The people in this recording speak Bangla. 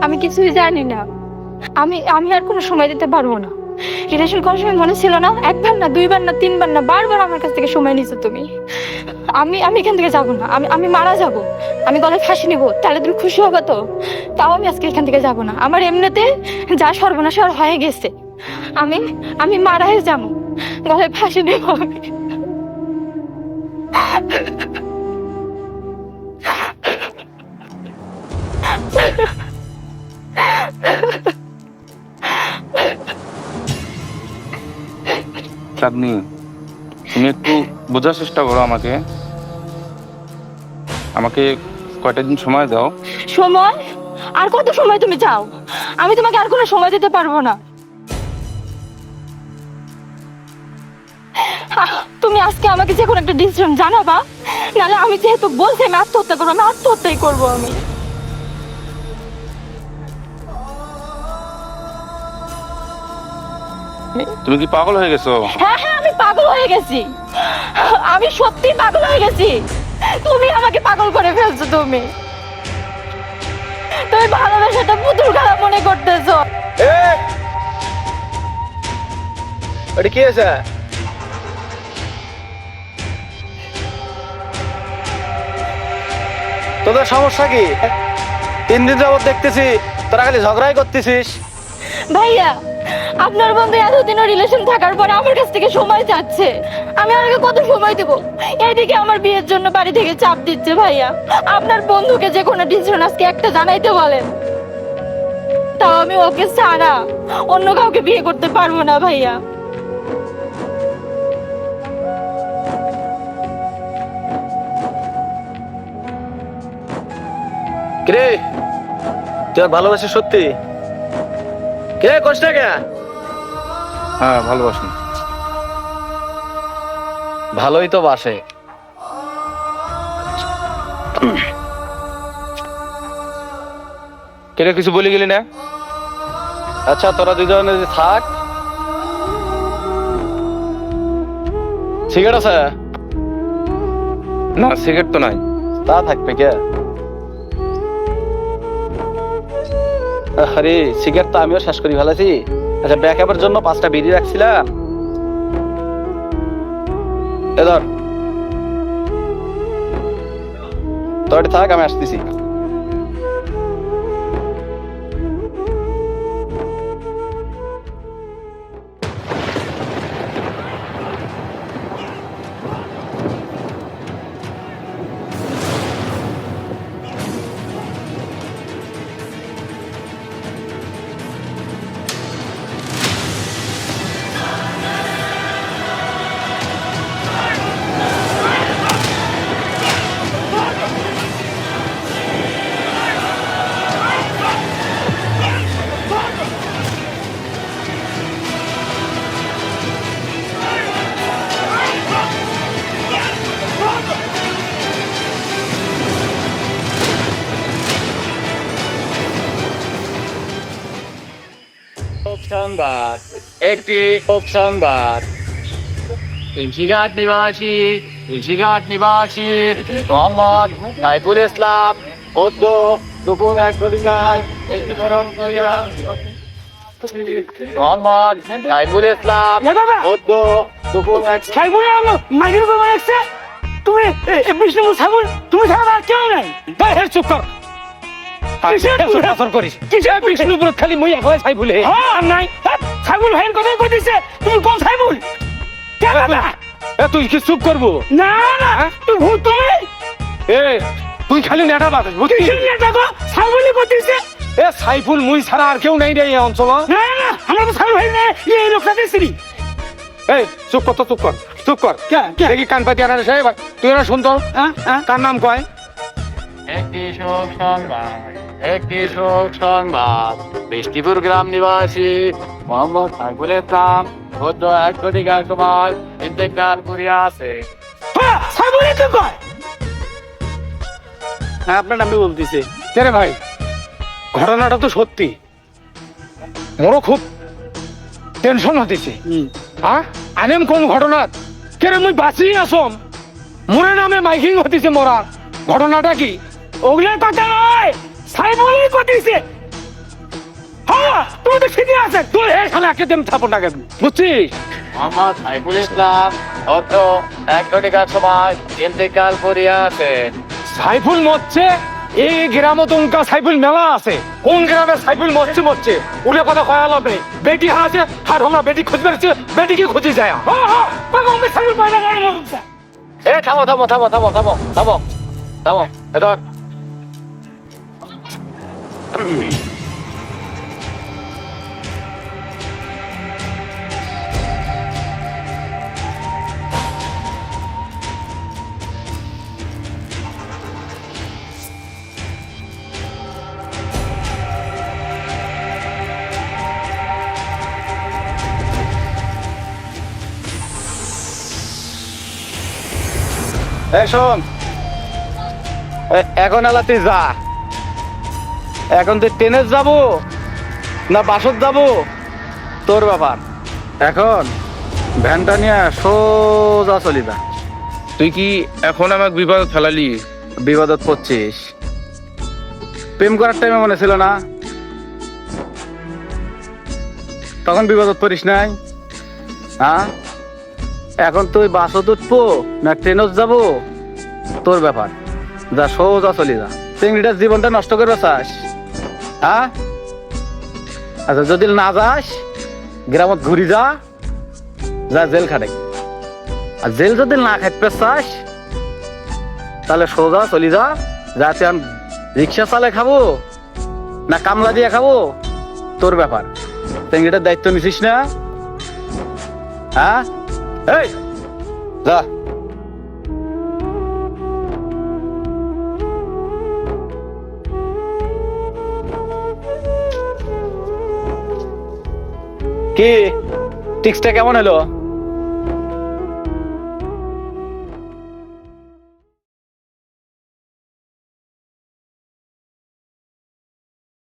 আমি কিছুই জানি না। আমি আমি আর কোনো সময় দিতে পারব না। রিলেশন করার সময় মনে ছিল না, একবার না, দুইবার না, তিনবার না, বারবার আমার কাছ থেকে সময় নিছো তুমি। আমি আমি এখান থেকে যাব না। আমি আমি মারা যাব। আমি গলায় ফাঁসি নিবো। তাহলে তুমি খুশি হবে তো? তাও আমি আজকে এখান থেকে যাব না। আমার এমনিতে যা সর্বনাশ আর হয়ে গেছে। আমি আমি মারাই যাব। গলায় ফাঁসি নেব আমি। চাঁদনি তুমি একটু বোঝার চেষ্টা করো আমাকে আমাকে কয়টা দিন সময় দাও সময়? আর কত সময় তুমি চাও? আমি তোমাকে আর কোনো সময় দিতে পারব না। তুমি আজকে আমাকে যে কোনো একটা ডিসিশন জানাবা। নাহলে আমি যেহেতু বলছি, আমি আত্মহত্যা করব, আমি আত্মহত্যাই করব আমি। তুমি কি পাগল হয়ে গেছো? হ্যাঁ হ্যাঁ আমি পাগল হয়ে গেছি। আমি সত্যি পাগল হয়ে গেছি। তুমি আমাকে পাগল করে ফেলছো তুমি। তুমি ভালোবাসাটা পুতুল খেলা মনে করতেছো। ওটা কি আছে তোদের সমস্যা কি? তিন দিন যাবত দেখতেছি তোরা খালি ঝগড়াই করতেছিস। ভাইয়া আপনার বন্ধু এতদিনও রিলেশন থাকার পরে আমার কাছ থেকে সময় চাচ্ছে। আমি ওনাকে কত সময় দেব? এইদিকে আমার বিয়ের জন্য বাড়ি থেকে চাপ দিচ্ছে ভাইয়া। আপনার বন্ধুকে যে কোনো ডিসিশন আজকে একটা জানাইতে বলেন। তাও আমি ওকে ছাড়া অন্য কাউকে বিয়ে করতে পারব না ভাইয়া। কিরে? তুই আর ভালোবাসিস সত্যি? কে কষ্ট কে হ্যাঁ ভালোবাসি। ভালোই তো বাসে। কেটে কিছু বলে গেলি না? আচ্ছা তোরা দুজনে যদি থাক। সিগারেট আছে? না সিগারেট তো নাই। তা থাকবে কে? আরে সিগারেট তো আমিও শেষ করি ফেলেছি আচ্ছা ব্যাকআপের জন্য পাঁচটা বিড়ি রাখছিলাম। এ ধর। তোর থাক আমি আসতেছি। সংবাদ একটি খুব সংবাদ। তুলসীঘাট নিবাসী তুলসীঘাট নিবাসী মোহাম্মদ সাইফুল ইসলাম অদ্য দুপুর এক মোহাম্মদ সাইফুল ইসলাম অদ্য দুপুর এক মাইকের তুমি বিষ্ণু সাইবুল তুমি ছাড়া আর কেউ নাই? চুপ কর। করিস। খালি মই একলাই হ্যাঁ নাই। সাইবুল ভাইয়ের কথা কই দিছে। তুমি কোন সাইবুল কে বাবা তুই কি চুপ করব? না না। তুই ভূত তুমি? এ তুই খালি নেটা বাতাস কিসের নিয়ে দেখো সাইবুলই কই দিছে। এ সাইফুল মুই ছাড়া আর কেউ নাই রে এই অঞ্চল না না আমরা তো সাইবুল ভাই না এই লোকটা দিছিলি এই চুপ কর তো চুপ কর চুপ কর। কে কে? দেখি কান পাতি সাহেব তুই না শুনতো হ্যাঁ হ্যাঁ। কার নাম কয়? একটি শোক সংবাদ। একটি শোক সংবাদ। বৃষ্টিপুর গ্রাম নিবাসী মোহাম্মদ সাইফুল ইসলাম অদ্য এক ঘটিকার সময় ইন্তেকাল করিয়া আছে হ্যাঁ হ্যাঁ আপনার নামে বলতিছে। রে ভাই? ঘটনাটা তো সত্যি। মোরও খুব টেনশন হতেছে। হ্যাঁ আনেম কোন ঘটনা? কেরে মুই বাঁচি আসম? মোরে নামে মাইকিং হতেছে মোরা। ঘটনাটা কি? ওগুলোর কথা নয়! কই দিছে হ্যাঁ তুমি তো ঠিকই আছে। তুই এখানে একে দেম থাপো না বুঝছিস? সাইফুল ইসলাম গত এক ঘটিকার সময় ইন্তেকাল করিয়াছে সাইফুল মরছে? এই গ্রামে তো উনকা সাইফুল মেলা আছে। কোন গ্রামে সাইফুল মরছে মরছে? উড়ে কথা কয়া লাভ নেই। বেটি আছে আর আমরা বেটি খুঁজবে বেড়েছে বেটিকে খুঁজে যায়? হ্যাঁ হ্যাঁ সাইফুল পাই না এ থামো থামো থামো থামো থামো থামো থামো এবার এই শোন এ- এখন এলা তুই যা এখন তুই ট্রেনে যাব না বাসত যাব? তোর ব্যাপার। এখন ভ্যানটা নিয়ে সোজা চলিবা তুই কি এখন আমাকে বিপদ ফেলালি? বিপদত পড়ছিস। প্রেম করার টাইমে মনে ছিল না? তখন বিপদত পড়িস নাই? হ্যাঁ? এখন তুই বাসত উঠবো না ট্রেনত যাব? তোর ব্যাপার। যা সোজা চলি যা। চিংড়িটার জীবনটা নষ্ট করবে চাস হ্যাঁ আচ্ছা যদি না যাস, গ্রামত ঘুরি যা যা জেল খাটে। আর জেল যদি না খাটতে চাস তাহলে সোজা চলি যা, যাতে আমি রিক্সা চালে খাব, না কামলা দিয়ে খাব, তোর ব্যাপার। চিংড়িটার দায়িত্ব নিছিস না? হ্যাঁ এই, যা। কি? টিক্সটা কেমন হলো?